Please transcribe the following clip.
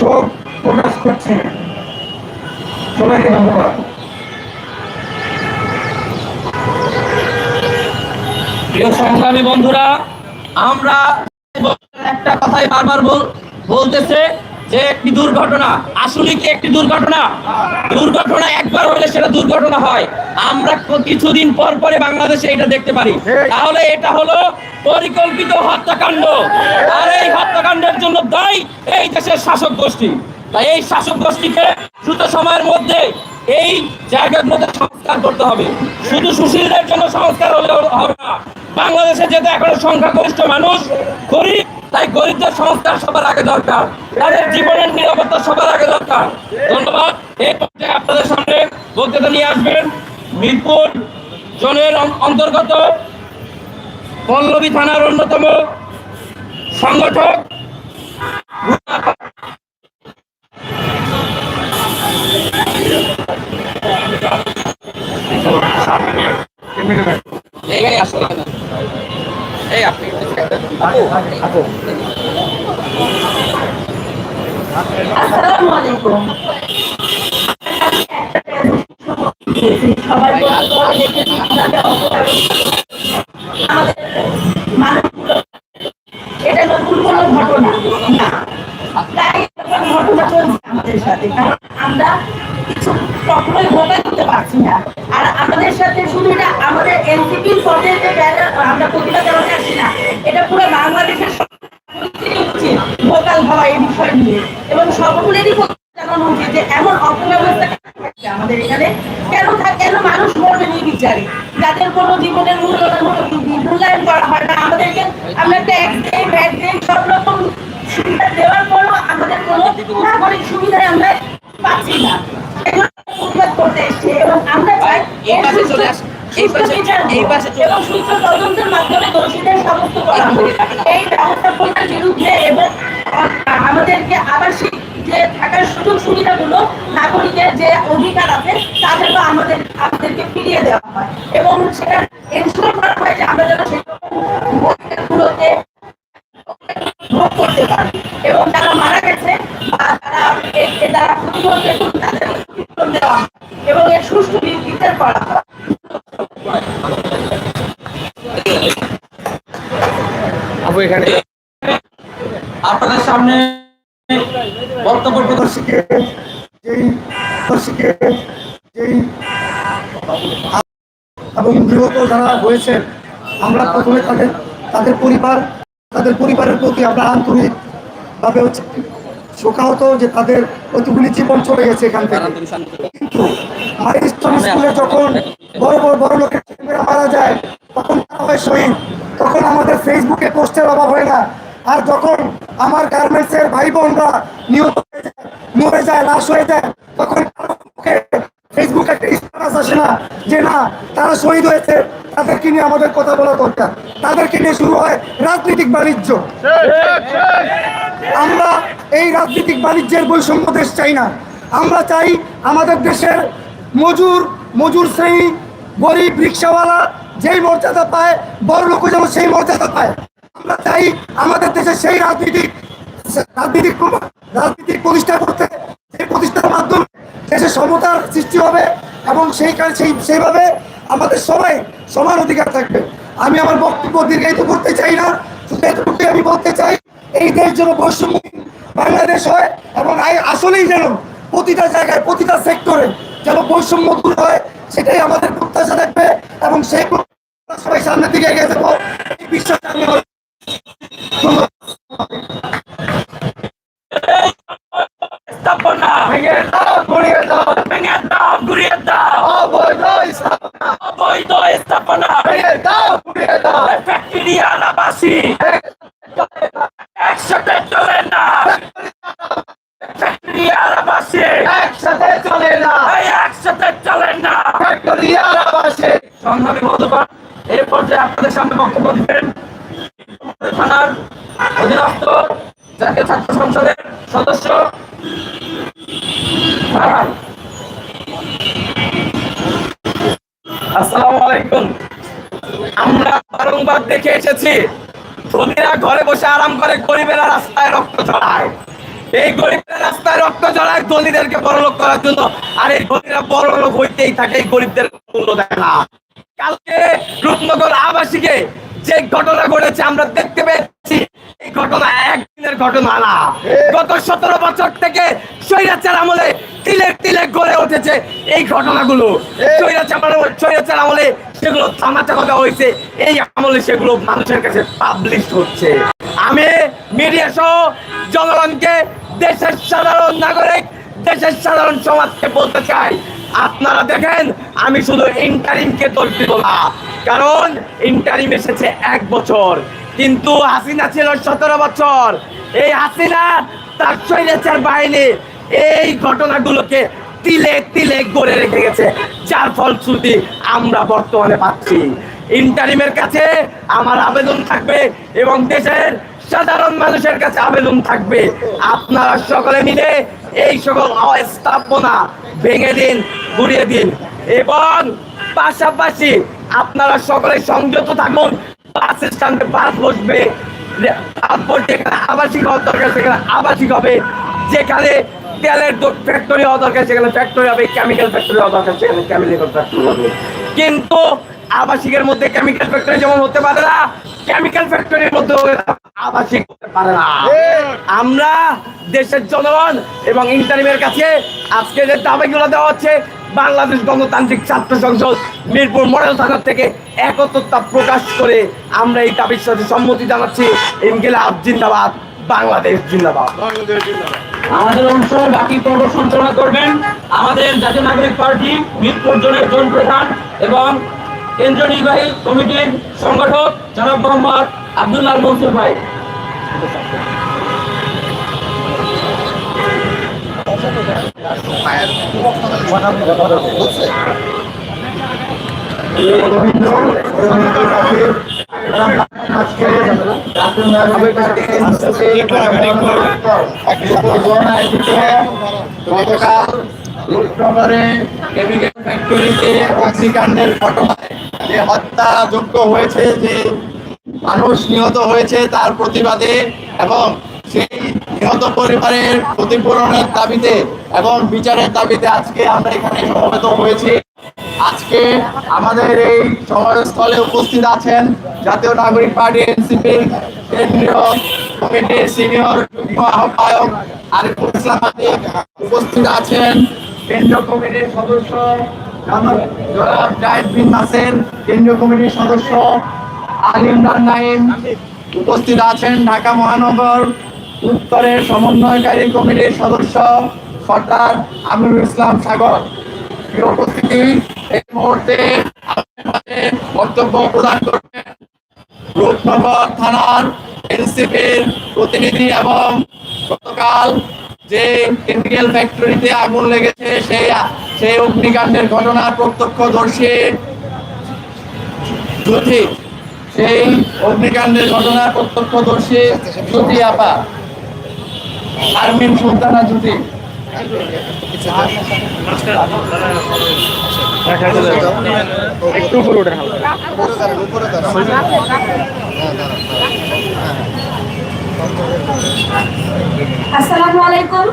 শোক প্রকাশ করছে। সবাইকে ধন্যবাদ। প্রিয় সংগ্রামী বন্ধুরা আমরা একটা কথাই বারবার বল- বলতেছে যে একটি দুর্ঘটনা, আসলে কি একটি দুর্ঘটনা? দুর্ঘটনা একবার হলে সেটা দুর্ঘটনা হয়। আমরা কিছুদিন পর পরে বাংলাদেশে এটা দেখতে পারি। তাহলে এটা হলো পরিকল্পিত হত্যাকাণ্ড। আর এই হত্যাকাণ্ডের জন্য দায়ী এই দেশের শাসক গোষ্ঠী। তাই এই শাসক গোষ্ঠীকে দ্রুত সময়ের মধ্যে এই জায়গাগুলোতে সংস্কার করতে হবে। শুধু সুশীলদের জন্য সংস্কার হলে হবে না। বাংলাদেশে যেহেতু এখনও সংখ্যাগরিষ্ঠ মানুষ, গরিব তাই গরিবদের সংস্কার সবার আগে দরকার। তাদের জীবনের নিরাপত্তা সবার আগে দরকার। ধন্যবাদ। এই পর্যায়ে আপনাদের সামনে বক্তৃতা নিয়ে আসবেন মিরপুর জনের অন্তর্গত পল্লবী থানার অন্যতম সংগঠক। এই এই আসলে এই আপনি আপু আপু আসসালামু আলাইকুম সবাই আমাদের মানুষগুলো এটা আমাদের এনসিপির পর্যায়ে যে আমরা প্রতিবাদ জানাতে আসি না, এটা পুরো বাংলাদেশের উচিত ভোকাল হওয়া এই বিষয় নিয়ে। এবং সকলেরই জানানো উচিত যে এমন অপব্যবস্থা আমাদের এখানে কেন থাকে কেন মানুষ মরবে নির্বিচারে? যাদের কোনো জীবনের মূল্যায়ন মূল্যায়ন করা হয় না আমাদেরকে আমরা ট্যাক্স দেই ভ্যাট দেই সব রকম সুবিধা দেওয়ার পরও আমাদের কোনো নাগরিক সুবিধায় আমরা পাচ্ছি না এগুলো প্রতিবাদ করতে এসেছি এবং আমরা চাই এই পাশে চলে আসুন। এই সুস্থ পাশে- বিচার হোক এবং আবাসিক যে থাকার সুযোগ সুবিধাগুলো নাগরিকের যে অধিকার আছে তাদেরকে ফিরিয়ে দেওয়া হয়। এবং সেটা এনশোর করা হয় যে আমরা যেন অধিকারগুলোতে ভোগ করতে পারি। এবং যারা মারা গেছে বা দেওয়া হয়। এবং এর সুষ্ঠু বিচার করা হয়। এখানে। আপনাদের সামনে বক্তব্য প্রদর্শন যেই দর্শকে যেই এবং নিহত যারা হয়েছেন আমরা প্রথমে তাদের তাদের পরিবার, তাদের পরিবারের প্রতি আমরা আন্তরিকভাবে হচ্ছে শোকাহত যে তাদের কতগুলি জীবন চলে গেছে এখান থেকে। কিন্তু মাইলস্টোন স্কুলে যখন বড় বড় বড় লোকের মারা যায়, তখন তারা হয় শহীদ। ফেসবুকে পোস্টের অভাব হয় না। আর যখন আমার গার্মেন্টসের ভাই বোনরা নিহত হয়ে যায়, মরে যায়, লাশ হয়ে যায়, তখন ফেসবুকে একটা স্ট্যাটাস আসে না যে না, তারা শহীদ হয়েছে, তাদেরকে নিয়ে আমাদের কথা বলা দরকার। তাদেরকে নিয়ে শুরু হয় রাজনৈতিক বাণিজ্য। আমরা এই রাজনৈতিক বাণিজ্যের বৈষম্য দেশ চাই না। আমরা চাই আমাদের দেশের মজুর মজুর শ্রেণি, গরিব রিক্সাওয়ালা যেই মর্যাদা পায়, বড় লোক যেন সেই মর্যাদা পায়। আমরা চাই আমাদের দেশে সেই রাজনীতিক রাজনীতিক রাজনীতিক প্রতিষ্ঠা করতে সেই প্রতিষ্ঠার মাধ্যমে দেশে সমতার সৃষ্টি হবে এবং সেই কারণে সেই সেইভাবে আমাদের সবাই সমান অধিকার থাকবে। আমি আমার বক্তব্য দীর্ঘায়িত করতে চাই না, শুধু এতটুকুই আমি বলতে চাই, এই দেশ যেন বৈষম্যহীন বাংলাদেশ হয় এবং আসলেই যেন প্রতিটা জায়গায়, প্রতিটা সেক্টরে যেন বৈষম্য দূর হয় সেটাই আমাদের প্রত্যাশা থাকবে এবং সেই প্রত্যাশা সবাই সামনের দিকে এগিয়ে যাব এই বিশ্বাস আমি আমার- ধন্যবাদ। স্থাপনা ভেঙে দাও, গড়িয়ে দাও, ভেঙে দাও ঘুরিয়ে দাও অবৈধ স্থাপনা, অবৈধ স্থাপনা। ভেঙে দাও, গড়িয়ে দাও। ফ্যাক্টরি আলাবাসী। একসাথে চলে না। ফ্যাক্টরি আলাবাসী। একসাথে চলে না। একসাথে চলে না। ফ্যাক্টরি আরাবাসে সংগ্রামী বন্ধুগণ এই পর্যায়ে আপনাদের সামনে বক্তব্য দিবেন থানার অধীনস্থ জাতীয় ছাত্র সংসদের সদস্য। আমরা বারংবার দেখে এসেছি, ধনীরা ঘরে বসে আরাম করে গরিবেরা রাস্তায় রক্ত ছড়ায় এই গরিবেরা রাস্তায় রক্ত জড়ায় দলিদেরকে বড়লোক করার জন্য। আর এই দলিরা বড়লোক হইতেই থাকে, এই গরিবদের মূল্য দেয় না। কালকে রূপনগর আবাসিকে যে ঘটনা ঘটেছে, আমরা দেখতে পেয়েছি। এই ঘটনা ঘটনা না গত সতেরো বছর থেকে স্বৈরাচার আমলে তিলে তিলে গড়ে উঠেছে এই ঘটনাগুলো। স্বৈরাচার আমলে- স্বৈরাচার আমলে সেগুলো থামাচাপা দেওয়া হয়েছে এই আমলে সেগুলো মানুষের কাছে পাবলিশ হচ্ছে। আমি মিডিয়া সহ জনগণকে দেশের সাধারণ নাগরিক দেশের সাধারণ সমাজকে বলতে চাই আপনারা দেখেন আমি শুধু ইন্টারিমকে দোষ দিব না। কারণ ইন্টারিম এসেছে এক বছর। কিন্তু হাসিনা ছিল সতেরো বছর। এই হাসিনা তার স্বৈরাচার বাহিনী এই ঘটনাগুলোকে তিলে তিলে গড়ে রেখে গেছে। যার ফলশ্রুতি আমরা বর্তমানে পাচ্ছি। ইন্টারিমের কাছে আমার আবেদন থাকবে এবং দেশের সাধারণ মানুষের কাছে আবেদন থাকবে। আপনারা সকলে মিলে এই সকল অস্থাপনা ভেঙে দিন, গুড়িয়ে দিন। এবং পাশাপাশি আপনারা সকলে সংযত থাকুন বাস স্ট্যান্ডে বাস বসবে যেখানে আবাসিক হওয়া দরকার, সেখানে আবাসিক হবে। যেখানে তেলের ফ্যাক্টরি হওয়া দরকার, সেখানে ফ্যাক্টরি হবে কেমিক্যাল ফ্যাক্টরি হওয়া দরকার, সেখানে কেমিক্যাল ফ্যাক্টরি হবে। কিন্তু আবাসিকের মধ্যে কেমিক্যাল ফ্যাক্টরি যেমন হতে পারে না কেমিক্যাল ফ্যাক্টরির মধ্যে আবাসিক পারে না। আমরা দেশের জনগণ এবং ইন্টারিমের কাছে আজকে যে দাবিগুলো দেওয়া হচ্ছে বাংলাদেশ গণতান্ত্রিক ছাত্র সংসদ মিরপুর মডেল থানার থেকে একত্রতা প্রকাশ করে আমরা এই দাবির সাথে সম্মতি জানাচ্ছি ইনকিলাব জিন্দাবাদ। বাংলাদেশ জিন্দাবাদ। আমাদের অনুষ্ঠানের বাকি পর্ব সঞ্চালনা করবেন আমাদের জাতীয় নাগরিক পার্টি মিরপুর জোনের জন প্রধান এবং কেন্দ্রীয় নির্বাহী কমিটির সংগঠক জনাব মোহাম্মদ আব্দুল্লাহ মনসুর ভাই। গতকাল ফ্যাক্টরিতে অগ্নিকাণ্ডের ঘটনায় যে হত্যাযোগ্য হয়েছে যে মানুষ নিহত হয়েছে তার প্রতিবাদে এবং সেই নিহত পরিবারের ক্ষতিপূরণের দাবিতে এবং বিচারের দাবিতে আজকে আমরা এখানে সমবেত হয়েছি। আজকে আমাদের এই সমাবেশস্থলে উপস্থিত আছেন জাতীয় নাগরিক পার্টি এনসিপির কেন্দ্রীয় কমিটির সিনিয়র যুগ্ম আহ্বায়ক আরিফুল ইসলাম উপস্থিত আছেন। কেন্দ্রীয় কমিটির সদস্য জনাব জাহিদ বিন নাসের কেন্দ্রীয় কমিটির সদস্য উপস্থিত আছেন ঢাকা মহানগর উত্তরের সমন্বয়কারী কমিটির সদস্য সর্দার আমিরুল ইসলাম সাগর। উপস্থিতি, এই মুহূর্তে বক্তব্য প্রদান করবেন রূপনগর থানার এনসিপির প্রতিনিধি এবং গতকাল যে কেমিক্যাল ফ্যাক্টরিতে আগুন লেগেছে সেই সেই অগ্নিকাণ্ডের ঘটনার প্রত্যক্ষদর্শী সেই অগ্নিকাণ্ডের ঘটনার প্রত্যক্ষদর্শী জ্যোতি আপা আরমিন সুলতানা জ্যোতি। আসসালামু আলাইকুম।